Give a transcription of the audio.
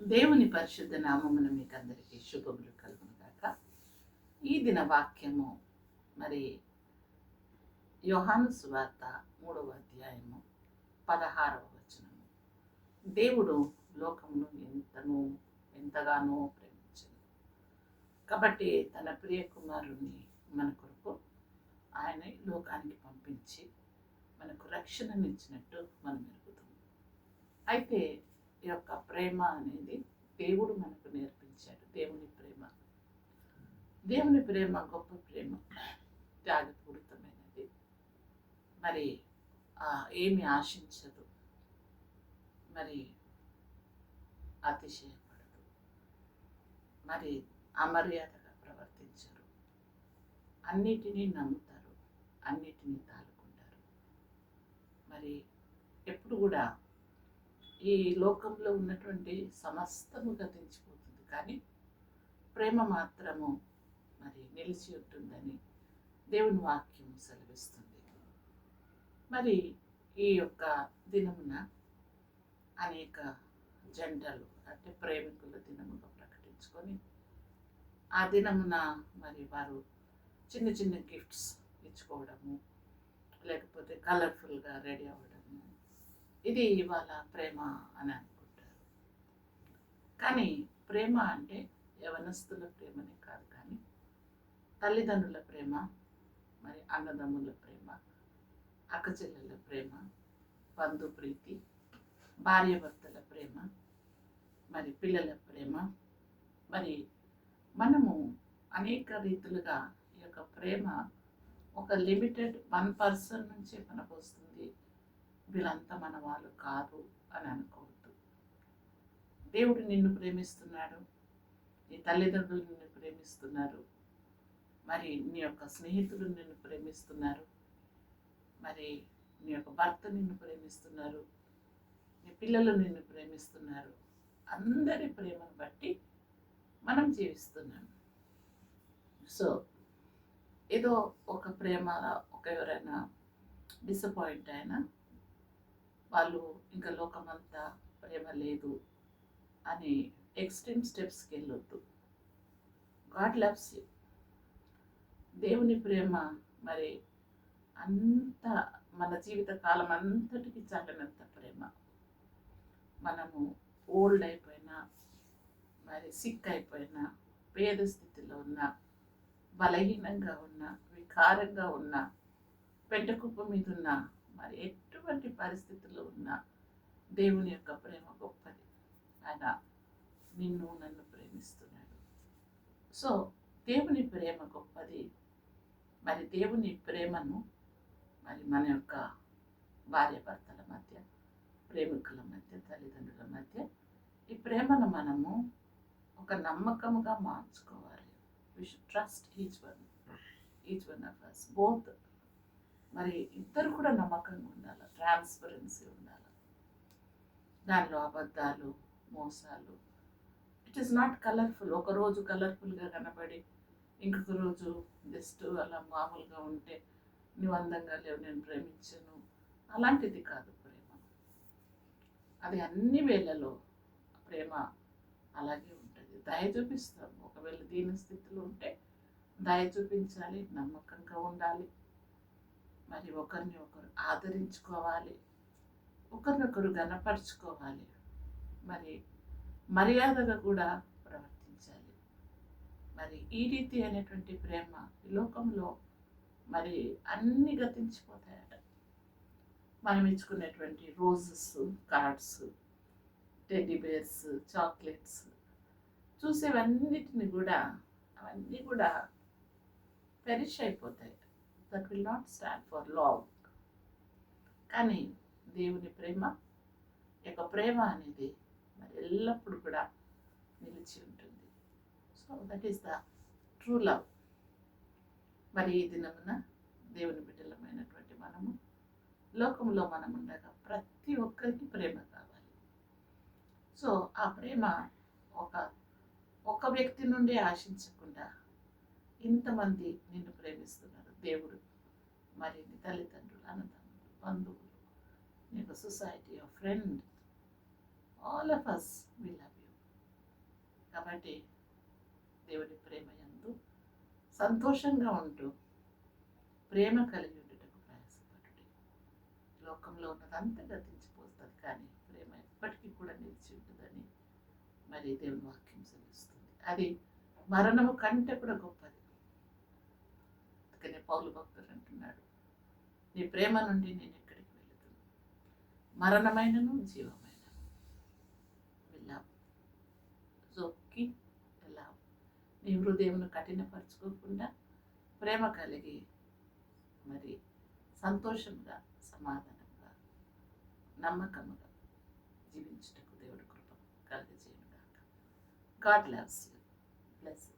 దేవుని పరిశుద్ధ నామమున మీకు అందరికీ శుభములు కలుగును గాక. ఈ దిన వాక్యము మరి యోహాను సువార్త మూడవ అధ్యాయము పదహారవ వచనము. దేవుడు లోకమును ఎంతను ఎంతగానో ప్రేమించను. కాబట్టి తన ప్రియ కుమారుణ్ణి మన కొరకు ఆయన లోకానికి పంపించి మనకు రక్షణనిచ్చినట్టు మనం ఎరుగుతాం అయితే యొక్క ప్రేమ అనేది దేవుడు మనకు నేర్పించాడు. దేవుని ప్రేమ. దేవుని ప్రేమ గొప్ప ప్రేమ. త్యాగపూరితమైనది. మరి ఏమి ఆశించదు. మరి అతిశయపడదు. మరి అమర్యాదగా ప్రవర్తించరు. అన్నిటినీ నమ్ముతారు. అన్నిటినీ తాలుకుంటారు మరి ఎప్పుడు కూడా ఈ లోకంలో ఉన్నటువంటి సమస్తము గతించిపోతుంది. కానీ ప్రేమ మాత్రము మరి నిలిచి ఉంటుందని దేవుని వాక్యం సెలవిస్తుంది. మరి ఈ యొక్క దినమున అనేక జంటలు అంటే ప్రేమికుల దినముగా ప్రకటించుకొని ఆ దినమున మరి వారు చిన్న చిన్న గిఫ్ట్స్ ఇచ్చుకోవడము లేకపోతే కలర్ఫుల్గా రెడీ అవ్వడం ఇది ఇవాళ ప్రేమ అని అనుకుంటారు. కానీ ప్రేమ అంటే యవనస్తుల ప్రేమనే కాదు కానీ తల్లిదండ్రుల ప్రేమ మరి అన్నదమ్ముల ప్రేమ అక్కచెల్లెల ప్రేమ బంధు ప్రీతి భార్యభర్తల ప్రేమ మరి పిల్లల ప్రేమ మరి మనము అనేక రీతులుగా ఈ యొక్క ప్రేమ ఒక లిమిటెడ్ వన్ పర్సన్ నుంచే మనకు వస్తుంది. వీళ్ళంతా మన వాళ్ళు కాదు అని అనుకోవద్దు. దేవుడు నిన్ను ప్రేమిస్తున్నాడు. నీ తల్లిదండ్రులు నిన్ను ప్రేమిస్తున్నారు. మరి నీ యొక్క స్నేహితులు నిన్ను ప్రేమిస్తున్నారు. మరి నీ యొక్క భర్త నిన్ను ప్రేమిస్తున్నారు. నీ పిల్లలు నిన్ను ప్రేమిస్తున్నారు. అందరి ప్రేమను బట్టి మనం జీవిస్తున్నాం. సో ఏదో ఒక ప్రేమ ఒక ఎవరైనా డిసప్పాయింట్ అయినా వాళ్ళు ఇంకా లోకమంతా ప్రేమ లేదు అని ఎక్స్ట్రీమ్ స్టెప్స్కి వెళ్ళొద్దు గాడ్ లవ్స్ యూ దేవుని ప్రేమ మరి అంత మన జీవిత కాలం అంతటికి చాలినంత ప్రేమ. మనము ఓల్డ్ అయిపోయినా మరి సిక్ అయిపోయినా పేద స్థితిలో ఉన్న బలహీనంగా ఉన్న వికారంగా ఉన్న పెంటకుప్ప మీద ఉన్నా మరి ఎటువంటి పరిస్థితుల్లో ఉన్న దేవుని యొక్క ప్రేమ గొప్పది. ఆయన నిన్ను నన్ను ప్రేమిస్తున్నాడు. సో దేవుని ప్రేమ గొప్పది. మరి దేవుని ప్రేమను మరి మన యొక్క భార్యాభర్తల మధ్య ప్రేమికుల మధ్య తల్లిదండ్రుల మధ్య ఈ ప్రేమను మనము ఒక నమ్మకముగా మార్చుకోవాలి. We should trust each one each one of us both మరి ఇద్దరు కూడా నమ్మకంగా ఉండాలి. ట్రాన్స్పరెన్సీ ఉండాలి. దానిలో అబద్ధాలు మోసాలు. ఇట్ ఈస్ నాట్ కలర్ఫుల్ ఒక రోజు కలర్ఫుల్గా కనబడి ఇంకొక రోజు జస్ట్ అలా మామూలుగా ఉంటే నువ్వు అందంగా లేవు నేను ప్రేమించను. అలాంటిది కాదు ప్రేమ. అది అన్ని వేళలో ప్రేమ అలాగే ఉంటుంది. దయ చూపిస్తాం ఒకవేళ దీని స్థితిలో ఉంటే దయ చూపించాలి నమ్మకంగా ఉండాలి. మరి ఒకరిని ఒకరు ఆదరించుకోవాలి. ఒకరినొకరు గనపరుచుకోవాలి మరి మర్యాదగా కూడా ప్రవర్తించాలి. మరి ఈ రీతి అయినటువంటి ప్రేమ ఈ లోకంలో మరి అన్ని గతించిపోతాయట. మనం ఇచ్చుకునేటువంటి roses cards teddy bears chocolates చూసేవన్నిటిని కూడా అవన్నీ కూడా పెరిష్ అయిపోతాయి. That will not stand for long కానీ దేవుని ప్రేమ యొక్క ప్రేమ అనేది మరి ఎల్లప్పుడూ కూడా నిలిచి ఉంటుంది. So that is the true love మరి ఈ దినమున దేవుని బిడ్డలమైనటువంటి మనము లోకంలో మనం ఉండగా ప్రతి ఒక్కరికి ప్రేమ కావాలి. సో ఆ ప్రేమ ఒక ఒక వ్యక్తి నుండి ఆశించకుండా ఇంతమంది నిన్ను ప్రేమిస్తున్నారు. దేవుడు మరి నీ తల్లిదండ్రులు అన్నదమ్ములు బంధువులు నీకు society of friend all of us we love you కాబట్టి దేవుడి ప్రేమ ఎందు సంతోషంగా ఉంటూ ప్రేమ కలిగి ఉండేటకు ప్రయాసపడుడి. లోకంలో ఉన్నదంతా గతించిపోతుంది కానీ ప్రేమ ఎప్పటికీ కూడా నిలిచి ఉంటుందని మరి దేవుని వాక్యం సెలవిస్తుంది అది మరణము కంటే కూడా గొప్పది. అందుకనే పౌలు భక్తుడు అంటున్నాడు నీ ప్రేమ నుండి నేను ఎక్కడికి వెళుతున్నాను మరణమైనను జీవమైన వెళ్ళాం జొక్కి వెళ్ళాం నీ హృదయంను కఠినపరచుకోకుండా ప్రేమ కలిగి మరి సంతోషంగా సమాధానంగా నమ్మకముగా జీవించుటకు దేవుడు కృప కలిగజేయను గాక గాడ్ లవ్స్ యూ బ్లెస్